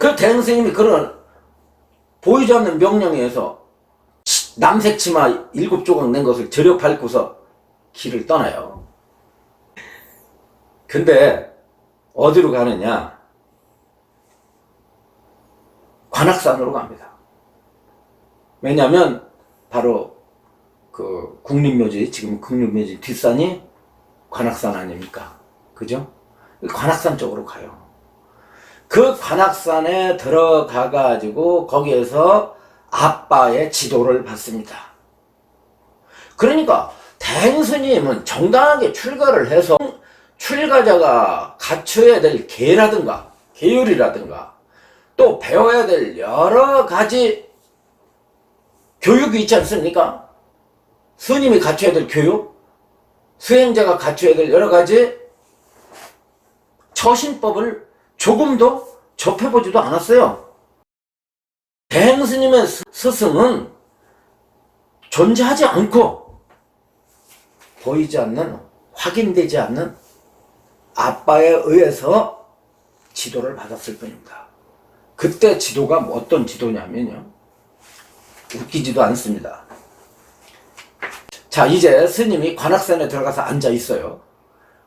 그 대행 스님이 그런 보이지 않는 명령에 의해서 남색 치마 일곱 조각 낸 것을 저려 밟고서 길을 떠나요. 근데 어디로 가느냐? 관악산으로 갑니다. 왜냐하면 바로 그 국립묘지 지금 국립묘지 뒷산이 관악산 아닙니까? 그죠? 관악산 쪽으로 가요. 그 관악산에 들어가 가지고 거기에서 아빠의 지도를 받습니다. 그러니까 대행스님은 정당하게 출가를 해서 출가자가 갖춰야 될 계라든가 계율이라든가 또 배워야 될 여러 가지 교육이 있지 않습니까? 스님이 갖춰야 될 교육, 수행자가 갖춰야 될 여러 가지 처신법을 조금도 접해보지도 않았어요. 대행 스님의 스- 스승은 존재하지 않고 보이지 않는, 확인되지 않는 아빠에 의해서 지도를 받았을 뿐입니다. 그때 지도가 뭐 어떤 지도냐면요. 웃기지도 않습니다. 자, 이제 스님이 관악산에 들어가서 앉아 있어요.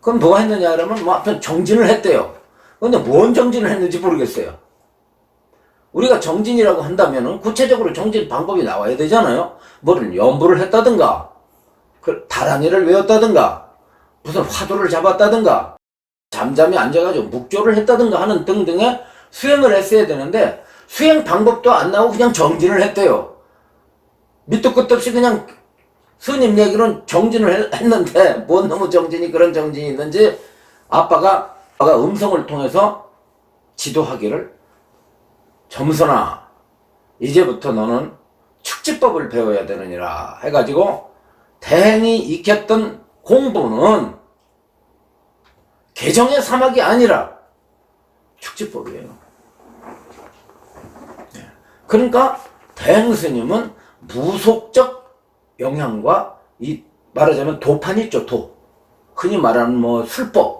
그럼 뭐 했느냐 그러면 뭐 하여튼 정진을 했대요. 근데 뭔 정진을 했는지 모르겠어요. 우리가 정진이라고 한다면은 구체적으로 정진 방법이 나와야 되잖아요. 뭐를 연부를 했다든가, 그 다란이를 외웠다든가, 무슨 화두를 잡았다든가, 잠잠히 앉아가지고 묵조를 했다든가 하는 등등의 수행을 했어야 되는데 수행 방법도 안 나오고 그냥 정진을 했대요. 밑도 끝도 없이 그냥 스님 얘기로는 정진을 했- 했는데 뭔 놈의 정진이 그런 정진이 있는지 아빠가 아빠가 음성을 통해서 지도하기를 점선아 이제부터 너는 축지법을 배워야 되느니라 해가지고 대행이 익혔던 공부는 개정의 사막이 아니라 축지법이에요. 예. 그러니까 대행 스님은 무속적 영향과 이 말하자면 도판 있죠 도 흔히 말하는 뭐 술법 응?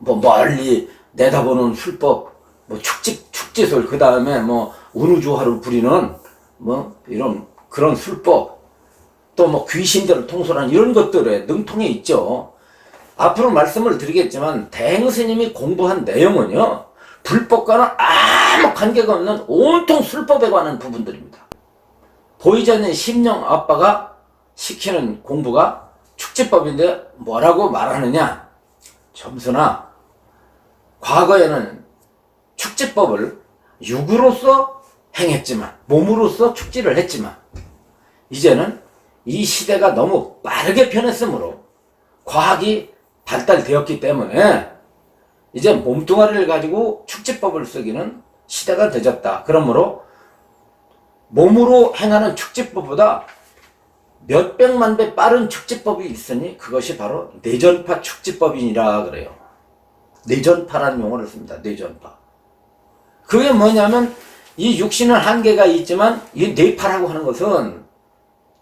뭐 멀리 내다보는 술법 뭐 축지 축지술 그 다음에 뭐 운우주화를 부리는 뭐 이런 그런 술법 또 뭐 귀신들을 통솔하는 이런 것들에 능통해 있죠 앞으로 말씀을 드리겠지만 대행 스님이 공부한 내용은요 불법과는 아무 관계가 없는 온통 술법에 관한 부분들입니다. 보이지 않는 심령 아빠가 시키는 공부가 축지법인데 뭐라고 말하느냐? 점수나 과거에는 축지법을 육으로서 행했지만 몸으로서 축지를 했지만 이제는 이 시대가 너무 빠르게 변했으므로 과학이 발달되었기 때문에 이제 몸뚱아리를 가지고 축지법을 쓰기는 시대가 늦었다. 그러므로 몸으로 행하는 축지법보다 몇백만 배 빠른 축지법이 있으니 그것이 바로 내전파 축지법이니라 그래요. 내전파라는 용어를 씁니다. 내전파. 그게 뭐냐면 이 육신은 한계가 있지만 이 뇌파라고 하는 것은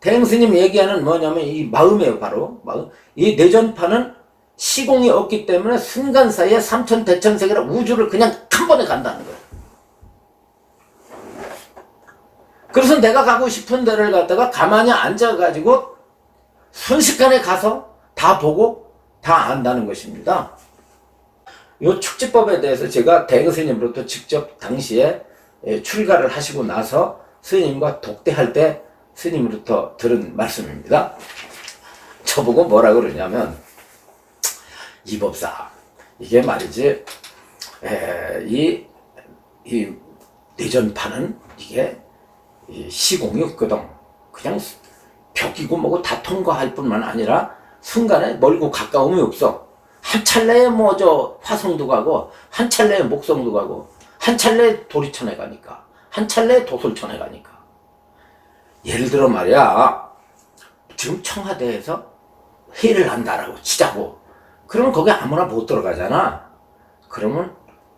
대행스님 얘기하는 뭐냐면 이 마음이에요 바로 마음. 이 내전파는 시공이 없기 때문에 순간 사이에 삼천 대천 세계를 우주를 그냥 한 번에 간다는 거예요. 그래서 내가 가고 싶은 데를 갔다가 가만히 앉아가지고 순식간에 가서 다 보고 다 안다는 것입니다. 이 축지법에 대해서 제가 대그 스님으로부터 직접 당시에 예, 출가를 하시고 나서 스님과 독대할 때 스님으로부터 들은 말씀입니다. 저보고 뭐라 그러냐면 이 법사 이게 말이지 에, 이, 이 내전파는 이게 이 시공이 없거든 그냥 벽이고 뭐고 다 통과할 뿐만 아니라 순간에 멀고 가까움이 없어 한 찰나에 뭐 저 화성도 가고 한 찰나에 목성도 가고 한 찰나에 도리천에 가니까 한 찰나에 도솔천에 가니까. 예를 들어 말이야. 지금 청와대에서 회의를 한다라고 치자고. 그러면 거기 아무나 못 들어가잖아. 그러면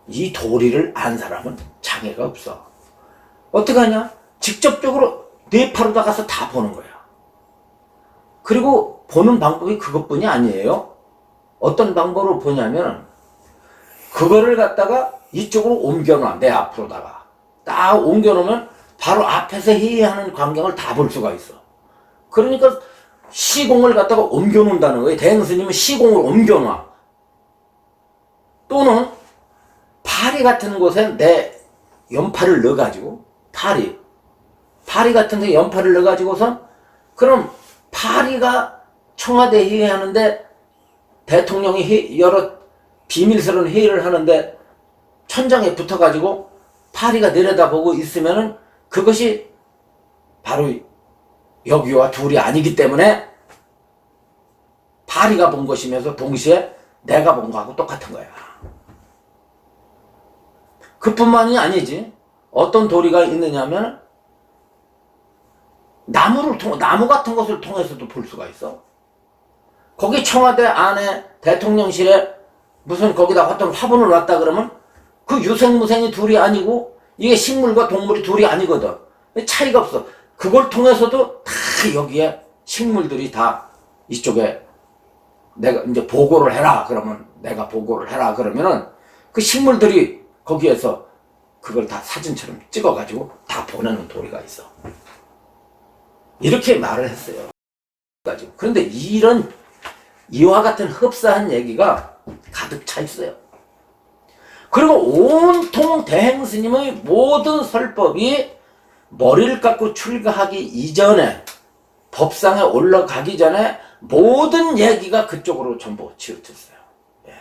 이 도리를 안 사람은 장애가 없어. 어떡하냐? 직접적으로 뇌파로 나가서 다 보는 거야. 그리고 보는 방법이 그것뿐이 아니에요 어떤 방법으로 보냐면 그거를 갖다가 이쪽으로 옮겨놔 내 앞으로다가 딱 옮겨놓으면 바로 앞에서 회의하는 광경을 다 볼 수가 있어. 그러니까 시공을 갖다가 옮겨놓는다는 거예요. 대행 스님은 시공을 옮겨놔. 또는 파리 같은 곳에 내 연파를 넣어가지고 파리 파리 같은 데 연파를 넣어가지고선 그럼 파리가 청와대 회의하는데 대통령이 회- 여러 비밀스러운 회의를 하는데 천장에 붙어가지고 파리가 내려다보고 있으면은 그것이 바로 여기와 둘이 아니기 때문에 파리가 본 것이면서 동시에 내가 본 거하고 똑같은 거야. 그뿐만이 아니지. 어떤 도리가 있느냐면 나무를 통 나무 같은 것을 통해서도 볼 수가 있어. 거기 청와대 안에 대통령실에 무슨 거기다 어떤 화분을 놨다 그러면 그 유생무생이 둘이 아니고 이게 식물과 동물이 둘이 아니거든. 차이가 없어. 그걸 통해서도 다 여기에 식물들이 다 이쪽에 내가 이제 보고를 해라 그러면 내가 보고를 해라 그러면은 그 식물들이 거기에서 그걸 다 사진처럼 찍어가지고 다 보내는 도리가 있어. 이렇게 말을 했어요. 가지고. 그런데 이런 이와 같은 흡사한 얘기가 가득 차 있어요. 그리고 온통 대행 스님의 모든 설법이 머리를 깎고 출가하기 이전에 법상에 올라가기 전에 모든 얘기가 그쪽으로 전부 치우쳤어요. 예.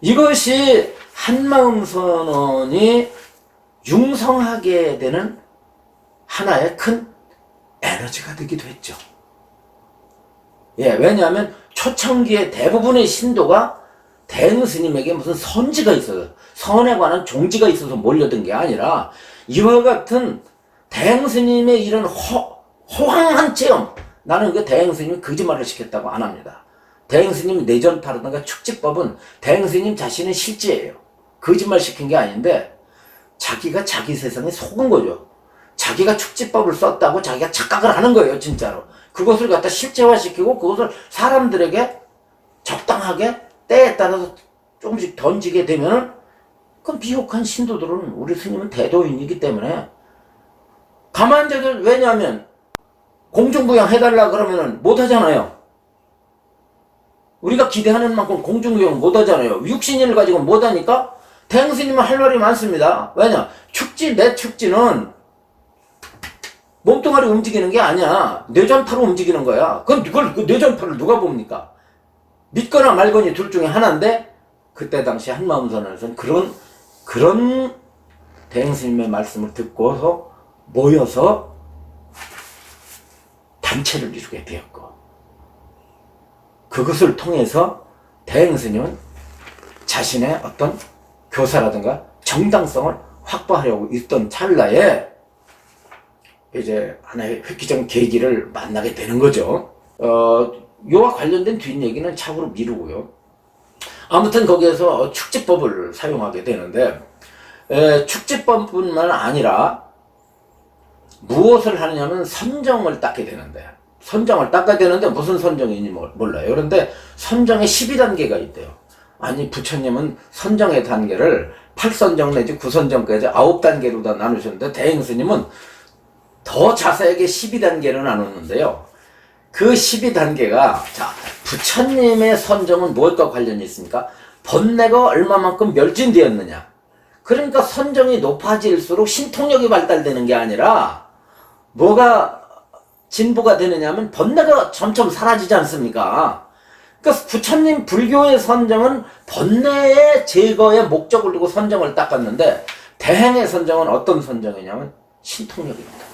이것이 한마음 선언이 융성하게 되는 하나의 큰 에너지가 되기도 했죠. 예, 왜냐하면 초창기에 대부분의 신도가 대응 스님에게 무슨 선지가 있어서 선에 관한 종지가 있어서 몰려든 게 아니라 이와 같은 대응 스님의 이런 호, 호황한 체험 나는 그 대행 스님이 거짓말을 시켰다고 안 합니다. 대행 스님 내전파라든가 축지법은 대행 스님 자신의 실제예요. 거짓말 시킨 게 아닌데 자기가 자기 세상에 속은 거죠. 자기가 축지법을 썼다고 자기가 착각을 하는 거예요, 진짜로. 그것을 갖다 실제화시키고 그것을 사람들에게 적당하게 때에 따라서 조금씩 던지게 되면은 그럼 비옥한 신도들은 우리 스님은 대도인이기 때문에 가만히도 왜냐하면 공중부양 해달라 그러면은 못 하잖아요. 우리가 기대하는 만큼 공중부양 못 하잖아요. 육신을 가지고 못 하니까 대행스님은 할 말이 많습니다. 왜냐? 축지, 내 축지는 몸뚱아리 움직이는 게 아니야. 뇌전파로 움직이는 거야. 그럼 그걸, 그 뇌전파를 누가 봅니까? 믿거나 말거니 둘 중에 하나인데, 그때 당시 한마음선언에서는 그런, 그런 대행스님의 말씀을 듣고서 모여서 단체를 이루게 되었고, 그것을 통해서 대행스님은 자신의 어떤 교사라든가 정당성을 확보하려고 있던 찰나에 이제 하나의 획기적인 계기를 만나게 되는 거죠. 어, 요와 관련된 뒷얘기는 차후로 미루고요. 아무튼 거기에서 축지법을 사용하게 되는데, 에, 축지법뿐만 아니라 무엇을 하느냐면 선정을 닦게 되는데, 선정을 닦아야 되는데 무슨 선정인지 몰- 몰라요. 그런데 선정에 12단계가 있대요. 아니, 부처님은 선정의 단계를 8선정 내지 9선정까지 9단계로 다 나누셨는데, 대행스님은 더 자세하게 12단계를 나눴는데요. 그 12단계가, 자, 부처님의 선정은 무엇과 관련이 있습니까? 번뇌가 얼마만큼 멸진되었느냐. 그러니까 선정이 높아질수록 신통력이 발달되는 게 아니라, 뭐가 진보가 되느냐면 번뇌가 점점 사라지지 않습니까? 그러니까 부처님 불교의 선정은 번뇌의 제거에 목적을 두고 선정을 닦았는데, 대행의 선정은 어떤 선정이냐면 신통력입니다.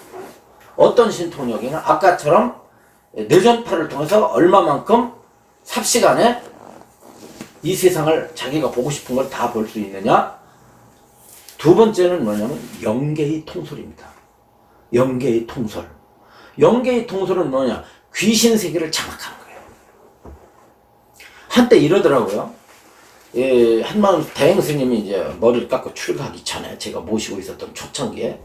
어떤 신통력이냐? 아까처럼 뇌전파를 통해서 얼마만큼 삽시간에 이 세상을 자기가 보고 싶은 걸 다 볼 수 있느냐? 두 번째는 뭐냐면 영계의 통솔입니다. 영계의 통솔. 영계의 통솔은 뭐냐? 귀신 세계를 장악하는 거예요. 한때 이러더라고요. 예, 한마음 대행 스님이 이제 머리를 깎고 출가하기 전에 제가 모시고 있었던 초창기에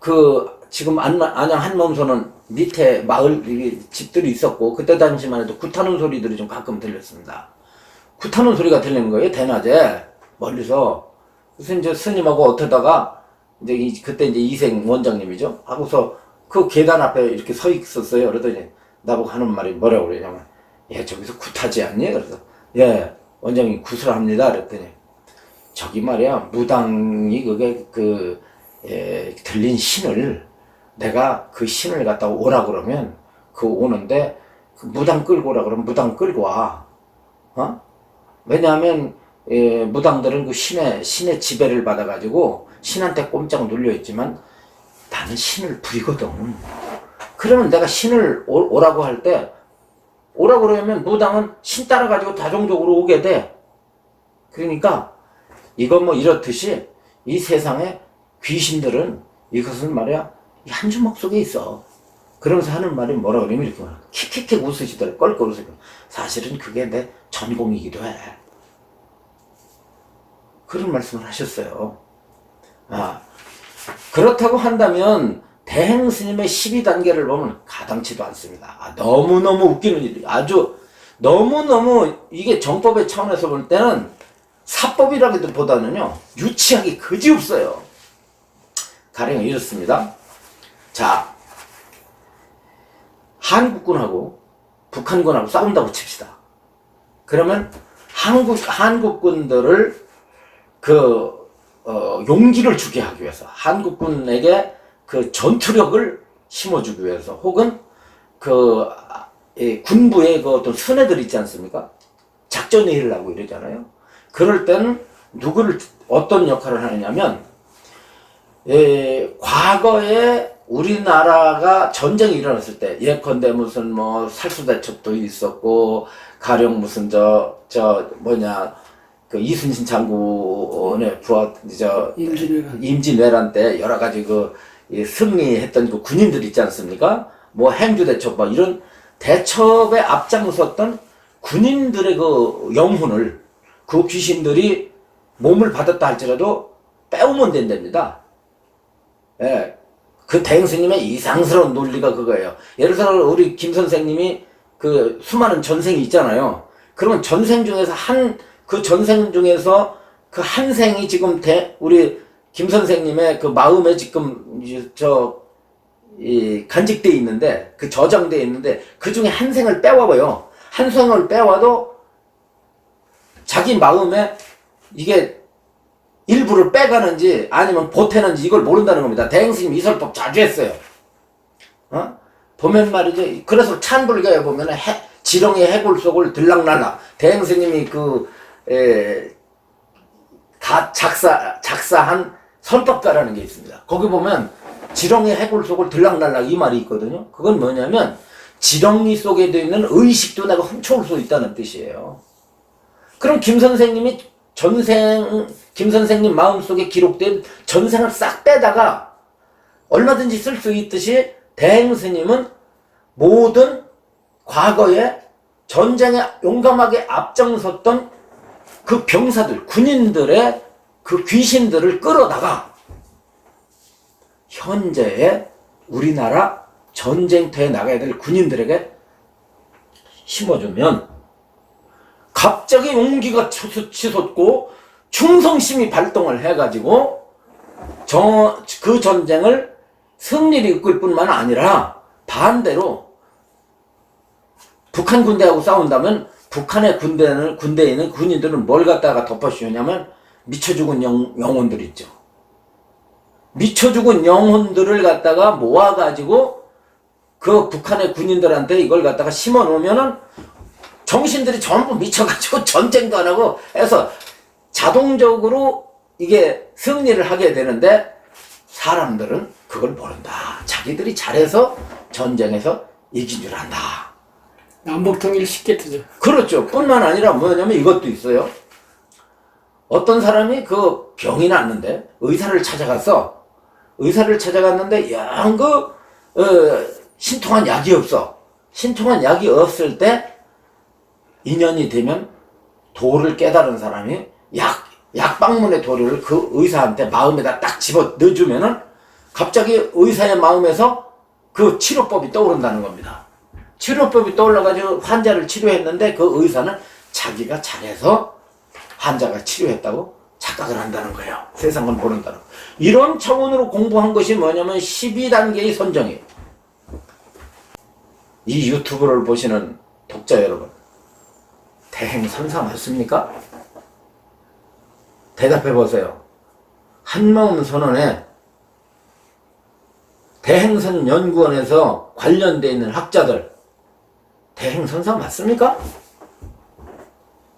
그 지금 안마, 안양 한몸소는 밑에 마을 이 집들이 있었고 그때 당시만 해도 굿하는 소리들이 좀 가끔 들렸습니다. 굿하는 소리가 들리는 거예요 대낮에. 멀리서. 그래서 이제 스님하고 어쩌다가 이제 이- 그때 이제 이생 원장님이죠. 하고서 그 계단 앞에 이렇게 서 있었어요. 그러더니 나보고 하는 말이 뭐라고 그러냐면 예 저기서 굿하지 않니 그래서 예 원장님 구슬합니다. 그랬더니 저기 말이야 무당이 그게 그 예, 들린 신을 내가 그 신을 갖다 오라 그러면 그 오는데 그 무당 끌고 오라 그러면 무당 끌고 와. 어? 왜냐하면 예, 무당들은 그 신의 신의 지배를 받아가지고 신한테 꼼짝 눌려 있지만 나는 신을 부리거든. 그러면 내가 신을 오, 오라고 할 때 오라고 그러면 무당은 신 따라가지고 다종적으로 오게 돼. 그러니까 이건 뭐 이렇듯이 이 세상에 귀신들은 이것은 말이야 이한 주먹 속에 있어. 그러면서 하는 말이 뭐라 그러면 이렇게. 킥킥킥 웃으시더래. 껄껄 웃으시고. 사실은 그게 내 전공이기도 해. 그런 말씀을 하셨어요. 아, 그렇다고 한다면 대행 스님의 12단계를 보면 가당치도 않습니다. 아, 너무너무 웃기는 일이 아주 너무너무 이게 정법의 차원에서 볼 때는 사법이라기보다는요 유치하기 그지없어요. 가령 이렇습니다. 자, 한국군하고 북한군하고 싸운다고 칩시다. 그러면 한국 한국군들을 그 어, 용기를 주게 하기 위해서 한국군에게 그 전투력을 심어주기 위해서 혹은 그 아, 이 군부의 그 어떤 선애들 있지 않습니까? 작전회의를 하고 이러잖아요. 그럴 때는 누구를 어떤 역할을 하느냐면 예, 과거에 우리나라가 전쟁이 일어났을 때 예컨대 무슨 뭐 살수대첩도 있었고 가령 무슨 저 저 뭐냐 그 이순신 장군의 부하 저 임진왜란. 임진왜란 때 여러 가지 그이 승리했던 그 군인들 있지 않습니까? 뭐 행주대첩 뭐 이런 대첩에 앞장섰던 군인들의 그 영혼을 그 귀신들이 몸을 받았다 할지라도 빼오면 된답니다. 예. 그 대행스님의 이상스러운 논리가 그거예요. 예를 들어 우리 김 선생님이 그 수많은 전생이 있잖아요. 그러면 전생 중에서 한 그 전생 중에서 그 한 생이 지금 대 우리 김 선생님의 그 마음에 지금 이제 저이 간직돼 있는데 그 저장돼 있는데 그 중에 한 생을 빼와봐요. 한 생을 빼와도 자기 마음에 이게 일부를 빼가는지 아니면 보태는지 이걸 모른다는 겁니다. 대행스님 이설법 자주 했어요. 어? 보면 말이죠. 그래서 찬불교에 보면 해, 지렁이 해골 속을 들락날락 대행스님이 그 에, 다 작사 작사한 설법가라는 게 있습니다. 거기 보면 지렁이 해골 속을 들락날락 이 말이 있거든요. 그건 뭐냐면 지렁이 속에 돼 있는 의식도 내가 훔쳐올 수 있다는 뜻이에요. 그럼 김 선생님이 전생 김 선생님 마음속에 기록된 전생을 싹 빼다가 얼마든지 쓸 수 있듯이 대행 스님은 모든 과거에 전쟁에 용감하게 앞장섰던 그 병사들 군인들의 그 귀신들을 끌어다가 현재의 우리나라 전쟁터에 나가야 될 군인들에게 심어주면 갑자기 용기가 치솟- 치솟고 충성심이 발동을 해가지고 저, 그 전쟁을 승리를 이끌 뿐만 아니라 반대로 북한 군대하고 싸운다면 북한의 군대는 군대에 있는 군인들은 뭘 갖다가 덮어 씌우냐면 미쳐 죽은 영, 영혼들 있죠. 미쳐 죽은 영혼들을 갖다가 모아가지고 그 북한의 군인들한테 이걸 갖다가 심어 놓으면은 정신들이 전부 미쳐가지고 전쟁도 안 하고 해서 자동적으로 이게 승리를 하게 되는데 사람들은 그걸 모른다. 자기들이 잘해서 전쟁에서 이긴 줄 안다. 남북 통일 쉽게 트죠. 그렇죠. 뿐만 아니라 뭐냐면 이것도 있어요. 어떤 사람이 그 병이 났는데 의사를 찾아가서 의사를 찾아갔는데 영그 어, 신통한 약이 없어. 신통한 약이 없을 때 인연이 되면 도를 깨달은 사람이 약 약방문의 도를 그 의사한테 마음에다 딱 집어 넣어주면은 갑자기 의사의 마음에서 그 치료법이 떠오른다는 겁니다. 치료법이 떠올라가지고 환자를 치료했는데 그 의사는 자기가 잘해서 환자가 치료했다고 착각을 한다는 거예요. 세상을 모른다는 거. 이런 차원으로 공부한 것이 뭐냐면 12단계의 선정이에요. 이 유튜브를 보시는 독자 여러분, 대행선사 맞습니까? 대답해 보세요. 한마음 선언에 대행선 연구원에서 관련돼 있는 학자들 대행선사 맞습니까?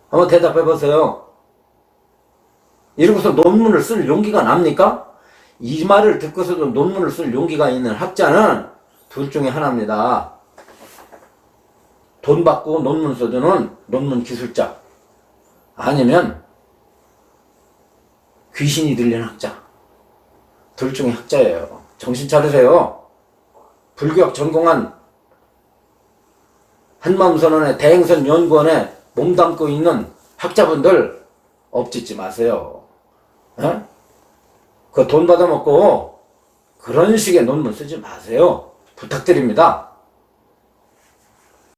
한번 대답해 보세요. 이러고서 논문을 쓸 용기가 납니까? 이 말을 듣고서도 논문을 쓸 용기가 있는 학자는 둘 중에 하나입니다. 돈 받고 논문 써주는 논문 기술자. 아니면 귀신이 들리는 학자. 둘 중에 학자예요. 정신 차리세요. 불교학 전공한 한마음선언의 대행선 연구원에 몸담고 있는 학자분들 업짓지 마세요. 예? 그돈 받아먹고 그런 식의 논문 쓰지 마세요. 부탁드립니다.